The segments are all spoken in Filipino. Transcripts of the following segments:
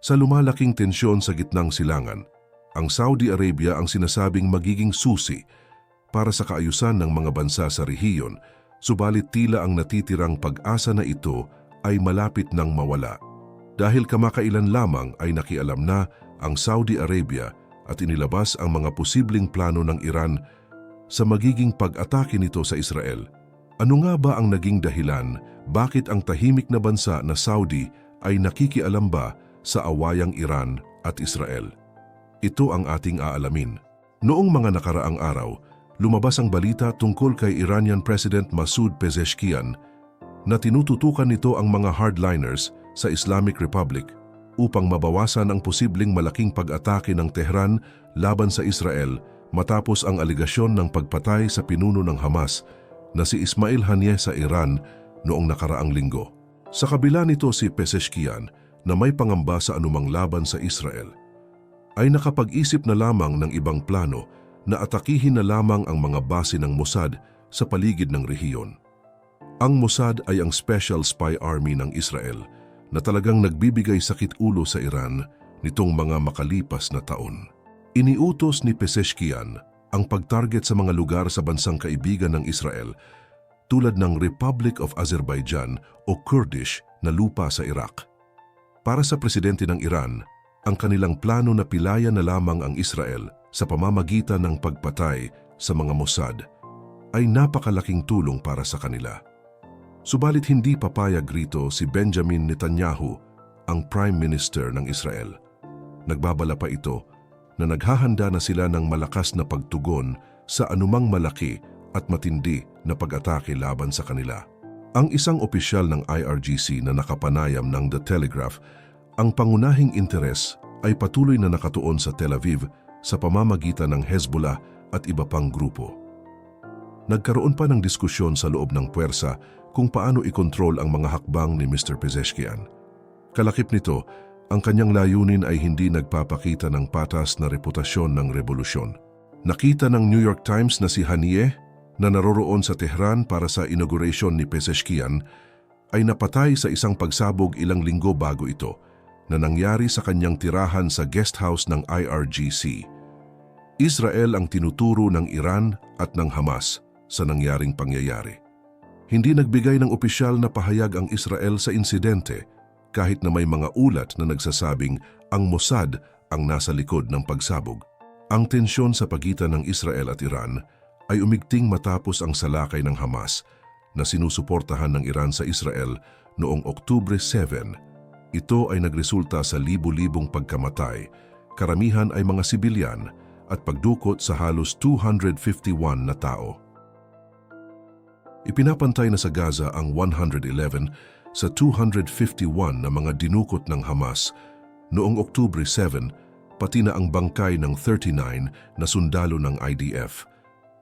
Sa lumalaking tensyon sa gitnang silangan, ang Saudi Arabia ang sinasabing magiging susi para sa kaayusan ng mga bansa sa rehiyon, subalit tila ang natitirang pag-asa na ito ay malapit nang mawala. Dahil kamakailan lamang ay nakialam na ang Saudi Arabia at inilabas ang mga posibleng plano ng Iran sa magiging pag-atake nito sa Israel. Ano nga ba ang naging dahilan bakit ang tahimik na bansa na Saudi ay nakikialam ba sa awayang Iran at Israel? Ito ang ating aalamin. Noong mga nakaraang araw, lumabas ang balita tungkol kay Iranian President Masoud Pezeshkian na tinututukan nito ang mga hardliners sa Islamic Republic upang mabawasan ang posibleng malaking pag-atake ng Tehran laban sa Israel matapos ang aligasyon ng pagpatay sa pinuno ng Hamas na si Ismail Haniyeh sa Iran noong nakaraang linggo. Sa kabila nito si Pezeshkian na may pangamba sa anumang laban sa Israel, ay nakapag-isip na lamang ng ibang plano na atakihin na lamang ang mga base ng Mossad sa paligid ng rehiyon. Ang Mossad ay ang special spy army ng Israel na talagang nagbibigay sakit ulo sa Iran nitong mga makalipas na taon. Iniutos ni Pezeshkian ang pag-target sa mga lugar sa bansang kaibigan ng Israel tulad ng Republic of Azerbaijan o Kurdish na lupa sa Iraq. Para sa presidente ng Iran, ang kanilang plano na pilayan na lamang ang Israel sa pamamagitan ng pagpatay sa mga Mossad ay napakalaking tulong para sa kanila. Subalit hindi papayag rito si Benjamin Netanyahu, ang Prime Minister ng Israel. Nagbabala pa ito na naghahanda na sila ng malakas na pagtugon sa anumang malaki at matindi na pag-atake laban sa kanila. Ang isang opisyal ng IRGC na nakapanayam ng The Telegraph ang pangunahing interes ay patuloy na nakatuon sa Tel Aviv sa pamamagitan ng Hezbollah at iba pang grupo. Nagkaroon pa ng diskusyon sa loob ng puwersa kung paano ikontrol ang mga hakbang ni Mr. Pezeshkian. Kalakip nito, ang kanyang layunin ay hindi nagpapakita ng patas na reputasyon ng revolusyon. Nakita ng New York Times na si Haniyeh na naroroon sa Tehran para sa inauguration ni Pezeshkian ay napatay sa isang pagsabog ilang linggo bago ito na nangyari sa kanyang tirahan sa guest house ng IRGC. Israel ang tinuturo ng Iran at ng Hamas sa nangyaring pangyayari. Hindi nagbigay ng opisyal na pahayag ang Israel sa insidente kahit na may mga ulat na nagsasabing ang Mossad ang nasa likod ng pagsabog. Ang tensyon sa pagitan ng Israel at Iran ay umigting matapos ang salakay ng Hamas na sinusuportahan ng Iran sa Israel noong Oktubre 7 ito ay nagresulta sa libu-libong pagkamatay, karamihan ay mga sibilyan at pagdukot sa halos 251 na tao. Ipinapantay na sa Gaza ang 111 sa 251 na mga dinukot ng Hamas noong Oktubre 7, pati na ang bangkay ng 39 na sundalo ng IDF.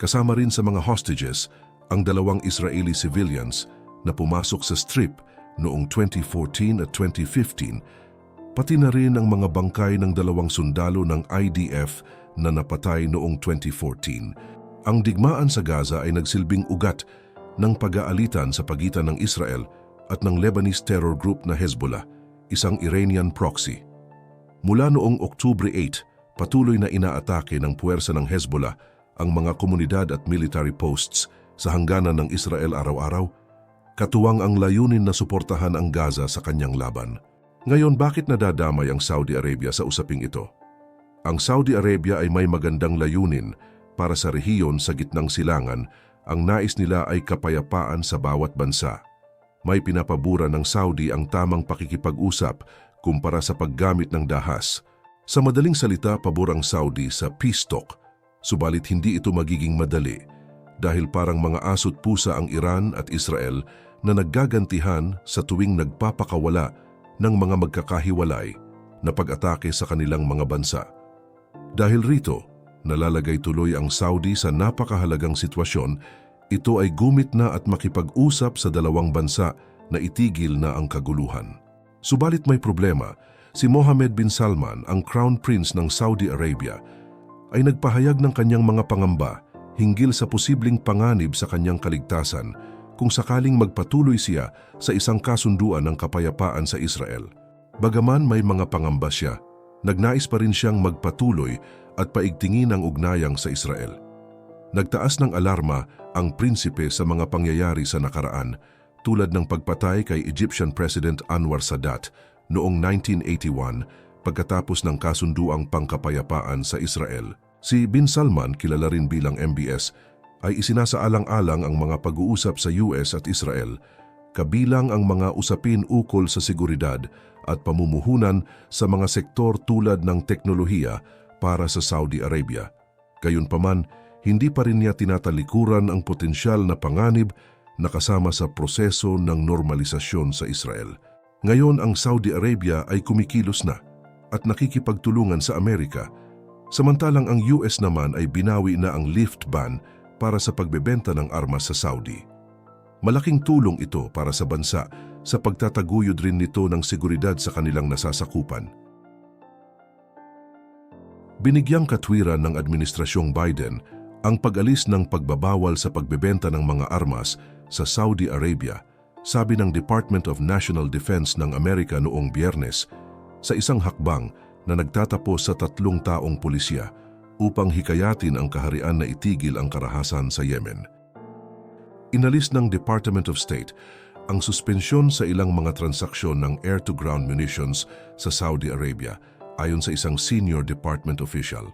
Kasama rin sa mga hostages ang dalawang Israeli civilians na pumasok sa strip noong 2014 at 2015, pati na rin ang mga bangkay ng dalawang sundalo ng IDF na napatay noong 2014. Ang digmaan sa Gaza ay nagsilbing ugat ng pag-aalitan sa pagitan ng Israel at ng Lebanese terror group na Hezbollah, isang Iranian proxy. Mula noong Oktubre 8, patuloy na inaatake ng puwersa ng Hezbollah ang mga komunidad at military posts sa hangganan ng Israel araw-araw Katuwang ang layunin na suportahan ang Gaza sa kanyang laban. Ngayon bakit nadadamay ang Saudi Arabia sa usaping ito? Ang Saudi Arabia ay may magandang layunin para sa rehiyon sa gitnang silangan, ang nais nila ay kapayapaan sa bawat bansa. May pinapabura ng Saudi ang tamang pakikipag-usap kumpara sa paggamit ng dahas. Sa madaling salita, pabor ang Saudi sa peace talk, subalit hindi ito magiging madali dahil parang mga aso't pusa ang Iran at Israel na naggagantihan sa tuwing nagpapakawala ng mga magkakahiwalay na pag-atake sa kanilang mga bansa. Dahil rito, nalalagay tuloy ang Saudi sa napakahalagang sitwasyon, ito ay gumit na at makipag-usap sa dalawang bansa na itigil na ang kaguluhan. Subalit may problema, si Mohammed bin Salman, ang Crown Prince ng Saudi Arabia, ay nagpahayag ng kanyang mga pangamba hinggil sa posibleng panganib sa kanyang kaligtasan kung sakaling magpatuloy siya sa isang kasunduan ng kapayapaan sa Israel. Bagaman may mga pangamba siya, nagnais pa rin siyang magpatuloy at paigtingin ang ugnayang sa Israel. Nagtaas ng alarma ang prinsipe sa mga pangyayari sa nakaraan tulad ng pagpatay kay Egyptian President Anwar Sadat noong 1981 pagkatapos ng kasunduang pangkapayapaan sa Israel. Si Bin Salman, kilala rin bilang MBS, ay isinasaalang-alang ang mga pag-uusap sa US at Israel, kabilang ang mga usapin ukol sa seguridad at pamumuhunan sa mga sektor tulad ng teknolohiya para sa Saudi Arabia. Gayunpaman, hindi pa rin niya tinatalikuran ang potensyal na panganib na kasama sa proseso ng normalisasyon sa Israel. Ngayon ang Saudi Arabia ay kumikilos na at nakikipagtulungan sa Amerika, samantalang ang US naman ay binawi na ang lift ban para sa pagbebenta ng armas sa Saudi. Malaking tulong ito para sa bansa sa pagtataguyod rin nito ng seguridad sa kanilang nasasakupan. Binigyang katwiran ng Administrasyong Biden ang pag-alis ng pagbabawal sa pagbebenta ng mga armas sa Saudi Arabia, sabi ng Department of National Defense ng Amerika noong biyernes sa isang hakbang na nagtatapos sa tatlong taong pulisya upang hikayatin ang kaharian na itigil ang karahasan sa Yemen. Inalis ng Department of State ang suspensyon sa ilang mga transaksyon ng air-to-ground munitions sa Saudi Arabia ayon sa isang senior department official.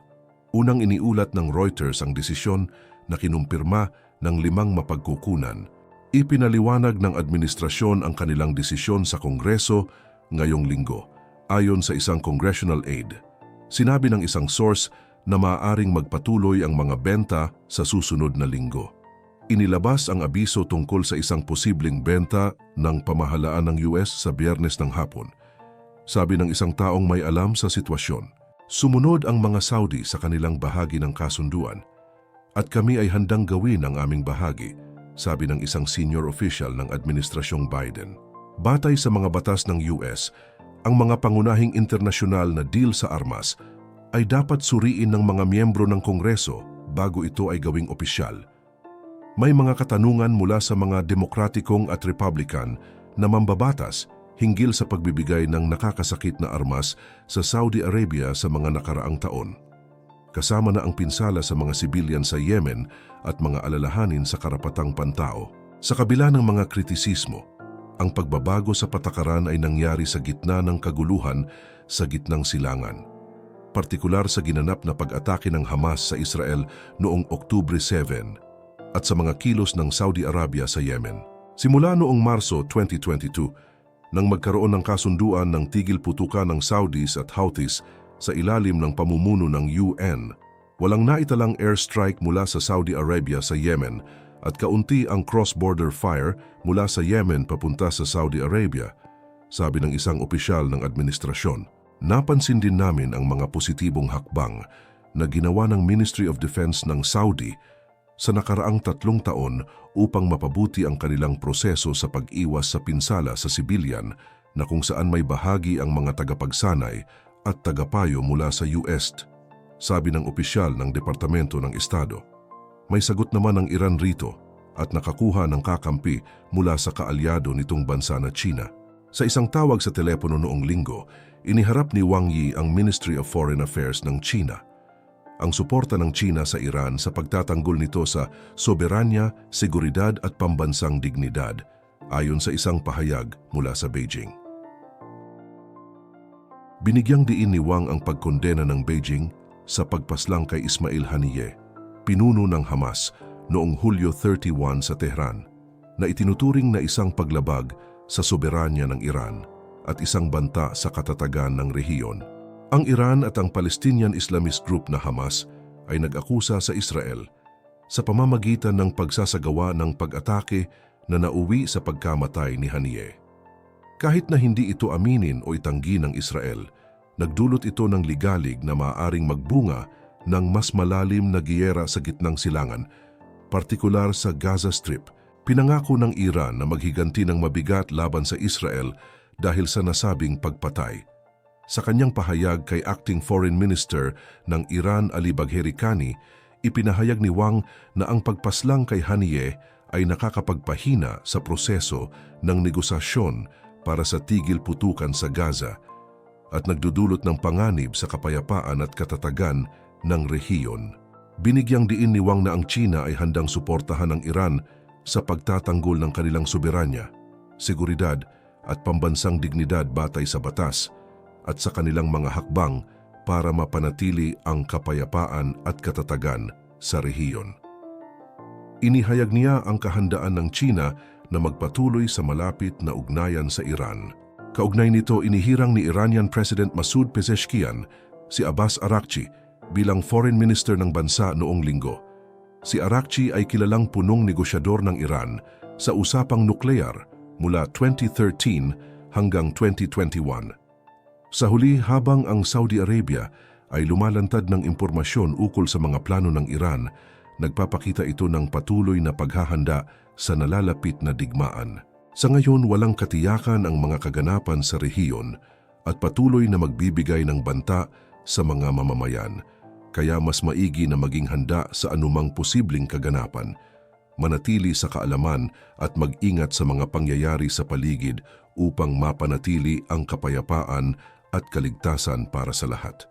Unang iniulat ng Reuters ang desisyon na kinumpirma ng limang mapagkukunan. Ipinaliwanag ng administrasyon ang kanilang desisyon sa Kongreso ngayong linggo ayon sa isang congressional aide. Sinabi ng isang source na maaaring magpatuloy ang mga benta sa susunod na linggo. Inilabas ang abiso tungkol sa isang posibleng benta ng pamahalaan ng US sa biyernes ng hapon. Sabi ng isang taong may alam sa sitwasyon, sumunod ang mga Saudi sa kanilang bahagi ng kasunduan at kami ay handang gawin ang aming bahagi, sabi ng isang senior official ng Administrasyong Biden. Batay sa mga batas ng US, ang mga pangunahing internasyonal na deal sa armas ay dapat suriin ng mga miyembro ng Kongreso bago ito ay gawing opisyal. May mga katanungan mula sa mga demokratikong at republican na mambabatas hinggil sa pagbibigay ng nakakasakit na armas sa Saudi Arabia sa mga nakaraang taon. Kasama na ang pinsala sa mga sibilyan sa Yemen at mga alalahanin sa karapatang pantao. Sa kabila ng mga kritisismo, ang pagbabago sa patakaran ay nangyari sa gitna ng kaguluhan sa gitnang silangan. Partikular sa ginanap na pag-atake ng Hamas sa Israel noong Oktubre 7 at sa mga kilos ng Saudi Arabia sa Yemen. Simula noong Marso 2022, nang magkaroon ng kasunduan ng tigil putukan ng Saudis at Houthis sa ilalim ng pamumuno ng UN, walang naitalang airstrike mula sa Saudi Arabia sa Yemen at kaunti ang cross-border fire mula sa Yemen papunta sa Saudi Arabia, sabi ng isang opisyal ng administrasyon. Napansin din namin ang mga positibong hakbang na ginawa ng Ministry of Defense ng Saudi sa nakaraang tatlong taon upang mapabuti ang kanilang proseso sa pag-iwas sa pinsala sa sibilyan na kung saan may bahagi ang mga tagapagsanay at tagapayo mula sa US, sabi ng opisyal ng Departamento ng Estado. May sagot naman ang Iran rito at nakakuha ng kakampi mula sa kaalyado nitong bansa na China. Sa isang tawag sa telepono noong linggo, iniharap ni Wang Yi ang Ministry of Foreign Affairs ng China ang suporta ng China sa Iran sa pagtatanggol nito sa soberanya, seguridad at pambansang dignidad, ayon sa isang pahayag mula sa Beijing. Binigyang diin ni Wang ang pagkondena ng Beijing sa pagpaslang kay Ismail Haniyeh, pinuno ng Hamas noong Hulyo 31 sa Tehran, na itinuturing na isang paglabag sa soberanya ng Iran at isang banta sa katatagan ng rehiyon. Ang Iran at ang Palestinian Islamist group na Hamas ay nag-akusa sa Israel sa pamamagitan ng pagsasagawa ng pag-atake na nauwi sa pagkamatay ni Haniyeh. Kahit na hindi ito aminin o itanggi ng Israel, nagdulot ito ng ligalig na maaaring magbunga ng mas malalim na giyera sa gitnang silangan, partikular sa Gaza Strip. Pinangako ng Iran na maghiganti ng mabigat laban sa Israel dahil sa nasabing pagpatay. Sa kanyang pahayag kay Acting Foreign Minister ng Iran Ali Bagheri Kani, ipinahayag ni Wang na ang pagpaslang kay Haniyeh ay nakakapagpahina sa proseso ng negosasyon para sa tigil putukan sa Gaza at nagdudulot ng panganib sa kapayapaan at katatagan ng rehiyon. Binigyang diin ni Wang na ang China ay handang suportahan ang Iran sa pagtatanggol ng kanilang soberanya, seguridad at pambansang dignidad batay sa batas at sa kanilang mga hakbang para mapanatili ang kapayapaan at katatagan sa rehiyon. Inihayag niya ang kahandaan ng China na magpatuloy sa malapit na ugnayan sa Iran. Kaugnay nito inihirang ni Iranian President Masoud Pezeshkian si Abbas Arakci bilang foreign minister ng bansa noong linggo. Si Arakci ay kilalang punong negosyador ng Iran sa usapang nuklear mula 2013 hanggang 2021. Sa huli habang ang Saudi Arabia ay lumalantad ng impormasyon ukol sa mga plano ng Iran, nagpapakita ito ng patuloy na paghahanda sa nalalapit na digmaan. Sa ngayon walang katiyakan ang mga kaganapan sa rehiyon at patuloy na magbibigay ng banta sa mga mamamayan. Kaya mas maigi na maging handa sa anumang posibleng kaganapan, manatili sa kaalaman at mag-ingat sa mga pangyayari sa paligid upang mapanatili ang kapayapaan at kaligtasan para sa lahat.